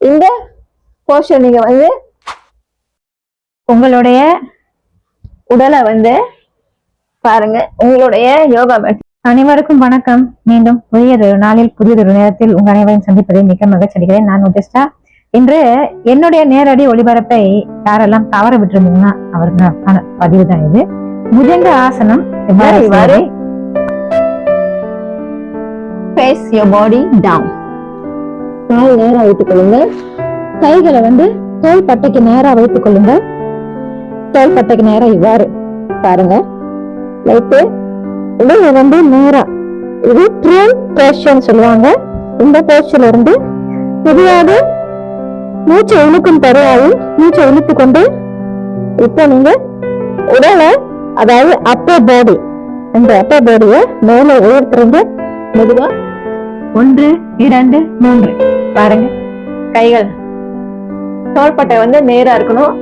இந்த போர்ஷன் நீங்க வந்து உங்களுடைய உடலை வந்து பாருங்க. உங்களுடைய யோகா மேட் அனைவருக்கும் வணக்கம். மீண்டும் புதியதொரு நாளில் புதியதொரு நேரத்தில் உங்கள் அனைவரையும் சந்திப்பதை மிக மகிழ்ச்சி அடைகிறேன் நான் உஜஸ்டா இன்று என்னுடைய நேரடி ஒளிபரப்பை யாரெல்லாம் தவற விட்டுருந்தீங்கன்னா அவர்களுக்கான பதிவு தான் இது. புஜங்க ஆசனம் செய்வது? ஃபேஸ் யோர் பாடி டவுன் கால் நேரா வைத்துக் கொள்ளுங்க கைகளை வந்து தோல் பட்டைக்கு நேரா வைத்துக் கொள்ளுங்க தோல் பட்டைக்கு நேரா இவ்வாறு பாருங்க. வைத்து உடல் வந்து நேரா இது ட்ரூன் போஸ்டர்னு சொல்லுவாங்க. இந்த போஸ்டர்ல இருந்து புதியாவது மூச்சை இழுக்கும் தரையாவும் மூச்சை இழுத்து கொண்டு இப்போ நீங்க உடலை அதாவது அப்பர் பாடி அந்த அப்பர் பாடியை மேலே உயர்த்துறீங்க மெதுவா ஒன்று இரண்டு மூன்று. பாருங்க. கைகள். தோள்பட்டை வந்து நேரா இருக்கணும்.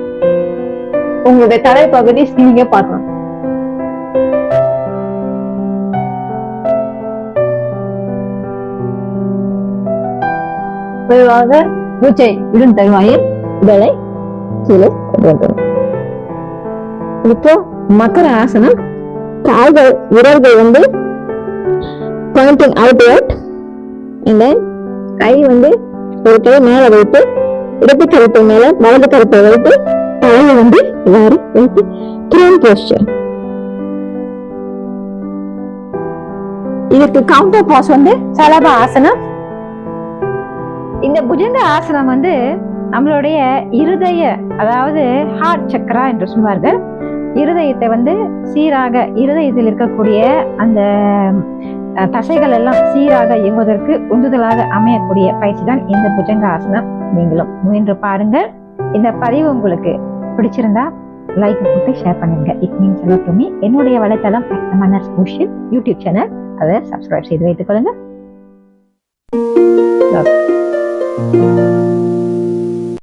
உங்களுடைய தலைப்பகுதி நீங்க பார்க்கணும். குறைவாக மூச்சை விடும் தருவாயில் உடலை கீழே கொண்டு வந்துடும் இப்போ மக்கர ஆசனம். கால்கள் விரல்கள் வந்து பாயிண்டிங் அவுட் இந்த கை வந்து ஒரு கை மேல வைத்து இடது கருத்தை மேல வலது கருப்பை வைத்து தலையை வந்து இவ்வாறு வைத்து த்ரோன் போஸ்டர் இதுக்கு கவுண்டர் பாஸ் வந்து சலப ஆசனம். இந்த புஜங்க ஆசனம் வந்து நம்மளுடைய இருதய அதாவது ஹார்ட் சக்கரா என்று சொல்வார்கள். இருதயத்தை வந்து சீராக இருதயத்தில் இருக்கக்கூடிய அந்த தசைகள் எல்லாம் சீராக இயங்குவதற்கு உந்துதலாக அமையக்கூடிய பயிற்சி தான் இந்த புஜங்க ஆசனம் நீங்களும் முயன்று பாருங்கள். இந்த பதிவு உங்களுக்கு பிடிச்சிருந்தா லைக் போட்டு ஷேர் பண்ணுங்க. இட் மீன்ஸ் எல்லாம் டு மீ என்னுடைய வலைத்தளம் மன்னர்ஸ் பூஷிப் யூடியூப் சேனல் அதை சப்ஸ்கிரைப் செய்து வைத்துக் கொள்ளுங்க. Love.